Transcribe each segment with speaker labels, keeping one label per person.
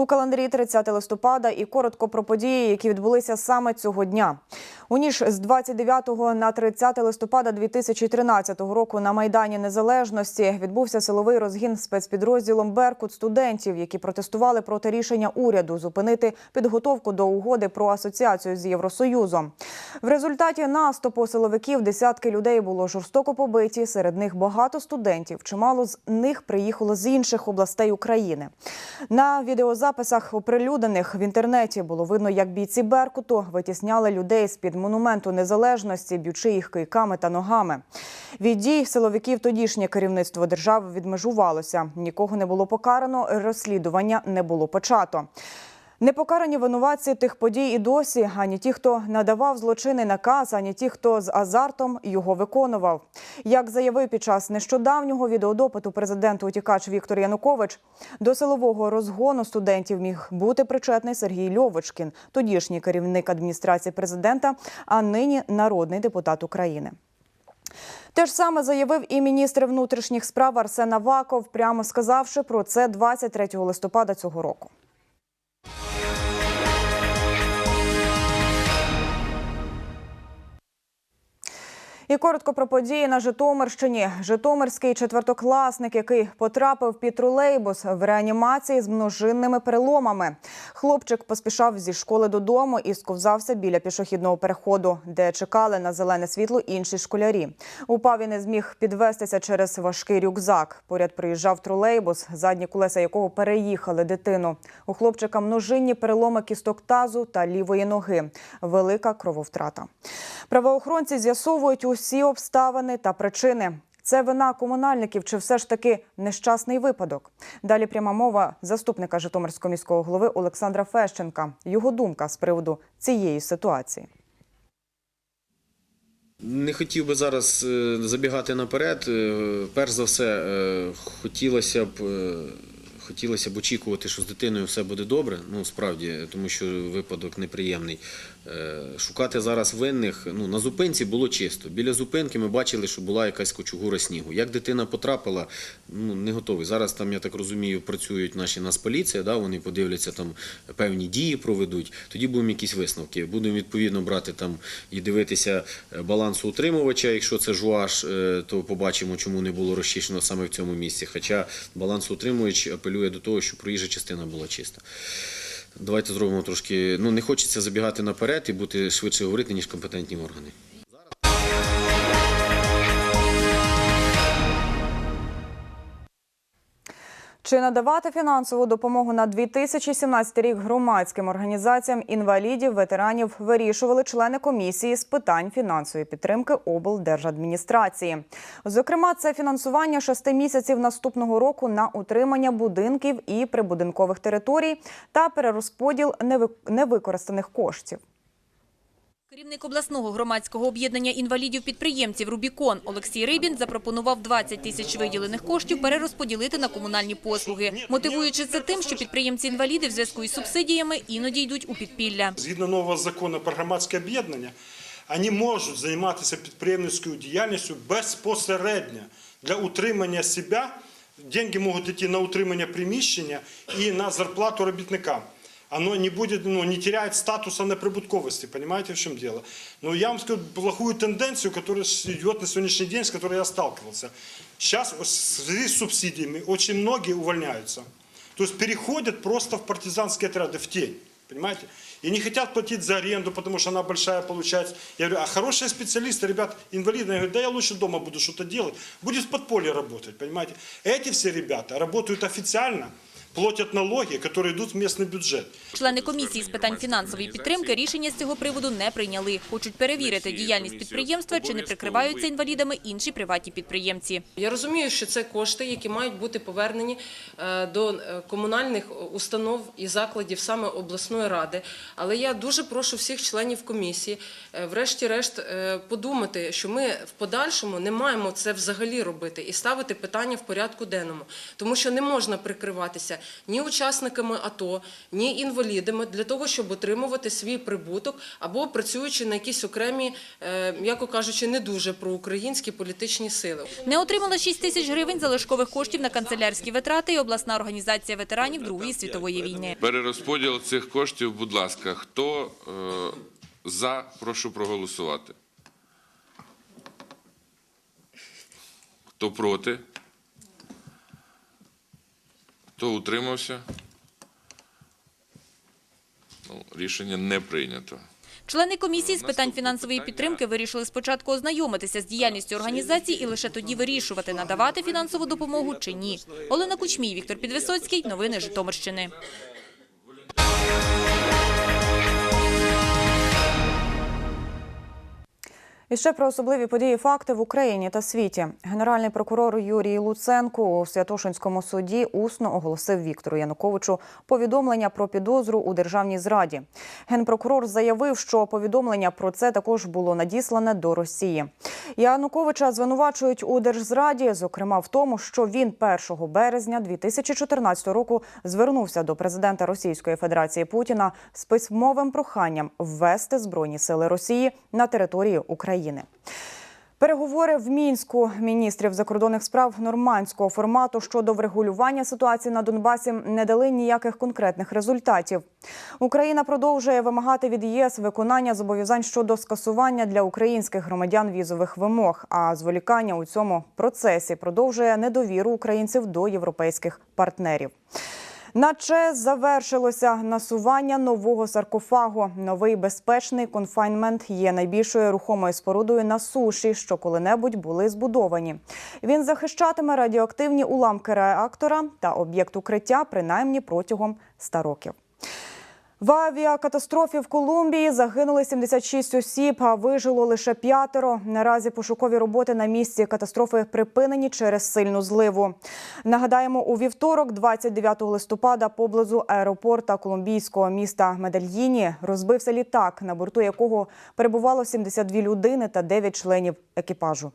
Speaker 1: У календарі 30 листопада і коротко про події, які відбулися саме цього дня. У ніж з 29 на 30 листопада 2013 року на Майдані Незалежності відбувся силовий розгін спецпідрозділом Беркут студентів, які протестували проти рішення уряду зупинити підготовку до угоди про асоціацію з Євросоюзом. В результаті наступу силовиків десятки людей було жорстоко побиті. Серед них багато студентів. Чимало з них приїхало з інших областей України. На відеозаписах, оприлюднених в інтернеті, було видно, як бійці Беркуту витісняли людей з під монументу незалежності, б'ючи їх кийками та ногами. Від дій силовиків тодішнє керівництво держави відмежувалося. Нікого не було покарано, розслідування не було почато. Непокарані винуватці тих подій і досі, ані ті, хто надавав злочинний наказ, ані ті, хто з азартом його виконував. Як заявив під час нещодавнього відеодопиту президенту утікач Віктор Янукович, до силового розгону студентів міг бути причетний Сергій Льовочкін, тодішній керівник адміністрації президента, а нині народний депутат України. Те ж саме заявив і міністр внутрішніх справ Арсен Аваков, прямо сказавши про це 23 листопада цього року. І коротко про події на Житомирщині. Житомирський четвертокласник, який потрапив під тролейбус в реанімації з множинними переломами. Хлопчик поспішав зі школи додому і сковзався біля пішохідного переходу, де чекали на зелене світло інші школярі. Упав і не зміг підвестися через важкий рюкзак. Поряд приїжджав тролейбус, задні колеса якого переїхали дитину. У хлопчика множинні переломи кісток тазу та лівої ноги. Велика крововтрата. Правоохоронці з'ясовують усі обставини та причини. Це вина комунальників чи все ж таки нещасний випадок? Далі пряма мова заступника Житомирського міського голови Олександра Фещенка. Його думка з приводу цієї ситуації.
Speaker 2: Не хотів би зараз е, забігати наперед. Е, Перш за все, е, хотілося б. Хотілося б очікувати, що з дитиною все буде добре. Ну справді, тому що випадок неприємний. Е, Шукати зараз винних. Ну на зупинці було чисто. Біля зупинки ми бачили, що була якась кочугура снігу. Як дитина потрапила, ну не готовий. Зараз там, я так розумію, працюють наші нацполіція, да, вони подивляться там певні дії проведуть. Тоді будемо якісь висновки. Будемо відповідно брати там і дивитися е, балансоутримувача. Якщо це жуаш, е, то побачимо, чому не було розчищено саме в цьому місці. Хоча балансоутримувач апелює до того, що проїжджа частина була чиста. Давайте зробимо трошки. Ну не хочеться забігати наперед і бути швидше говорити, ніж компетентні органи.
Speaker 1: Чи надавати фінансову допомогу на 2017 рік громадським організаціям інвалідів, ветеранів вирішували члени комісії з питань фінансової підтримки облдержадміністрації. Зокрема, це фінансування шести місяців наступного року на утримання будинків і прибудинкових територій та перерозподіл неви- невикористаних коштів.
Speaker 3: Керівник обласного громадського об'єднання інвалідів-підприємців «Рубікон» Олексій Рибін запропонував 20 тисяч виділених коштів перерозподілити на комунальні послуги, мотивуючи це тим, що підприємці-інваліди в зв'язку із субсидіями іноді йдуть у підпілля.
Speaker 4: Згідно нового закону про громадське об'єднання, вони можуть займатися підприємницькою діяльністю безпосередньо для утримання себе. Деньги можуть йти на утримання приміщення і на зарплату робітникам Оно не будет, ну, не теряет статуса неприбутковости, понимаете, в чем дело? Но я вам скажу плохую тенденцию, которая идет на сегодняшний день, с которой я сталкивался. Сейчас в связи с субсидиями очень многие увольняются. То есть переходят просто в партизанские отряды, в тень. Понимаете? И не хотят платить за аренду, потому что она большая получается. Я говорю, а хорошие специалисты, ребят, инвалиды, я говорю, да я лучше дома буду что-то делать. Будет в подполье работать, понимаете? Эти все ребята работают официально, платят налоги, которые идут в местный бюджет.
Speaker 3: Члени комісії з питань фінансової підтримки рішення з цього приводу не прийняли. Хочуть перевірити діяльність підприємства, чи не прикриваються інвалідами інші приватні підприємці.
Speaker 5: Я розумію, що це кошти, які мають бути повернені е, до е, комунальних установ і закладів саме обласної ради. Але я дуже прошу всіх членів комісії, е, врешті-решт, подумати, що ми в подальшому не маємо це взагалі робити і ставити питання в порядку денному, тому що не можна прикриватися ні учасниками АТО, ні інвалідами для того, щоб отримувати свій прибуток або працюючи на якісь окремі, е, м'яко кажучи, не дуже проукраїнські політичні сили.
Speaker 3: Не отримала 6 тисяч гривень залишкових коштів на канцелярські витрати і обласна організація ветеранів Другої світової війни.
Speaker 6: Перерозподіл цих коштів, будь ласка, хто е, за, прошу проголосувати. Хто проти? Хто утримався? Ну, рішення не прийнято.
Speaker 3: Члени комісії з питань фінансової підтримки вирішили спочатку ознайомитися з діяльністю організації і лише тоді вирішувати, надавати фінансову допомогу чи ні. Олена Кучмій, Віктор Підвисоцький. Новини Житомирщини.
Speaker 1: І ще про особливі події, факти в Україні та світі. Генеральний прокурор Юрій Луценко у Святошинському суді усно оголосив Віктору Януковичу повідомлення про підозру у державній зраді. Генпрокурор заявив, що повідомлення про це також було надіслане до Росії. Януковича звинувачують у держзраді, зокрема в тому, що він 1 березня 2014 року звернувся до президента Російської Федерації Путіна з письмовим проханням ввести збройні сили Росії на територію України. Переговори в мінську міністрів закордонних справ нормандського формату щодо врегулювання ситуації на Донбасі не дали ніяких конкретних результатів. Україна продовжує вимагати від ЄС виконання зобов'язань щодо скасування для українських громадян візових вимог. А зволікання у цьому процесі продовжує недовіру українців до європейських партнерів. Наче завершилося насування нового саркофагу. Новий безпечний конфайнмент є найбільшою рухомою спорудою на суші, що коли-небудь були збудовані. Він захищатиме радіоактивні уламки реактора та об'єкт укриття принаймні протягом 100 років. В авіакатастрофі в Колумбії загинули 76 осіб, а вижило лише п'ятеро. Наразі пошукові роботи на місці катастрофи припинені через сильну зливу. Нагадаємо, у вівторок, 29 листопада, поблизу аеропорта колумбійського міста Медельїні розбився літак, на борту якого перебувало 72 людини та 9 членів екіпажу.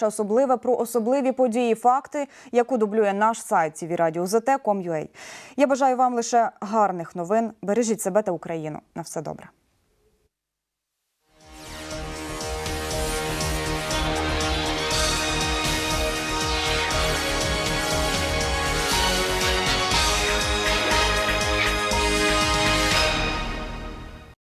Speaker 1: Особливе про особливі події, факти, яку дублює наш сайт tvradio.zt.com.ua. Я бажаю вам лише гарних новин. Бережіть себе та Україну. На все добре.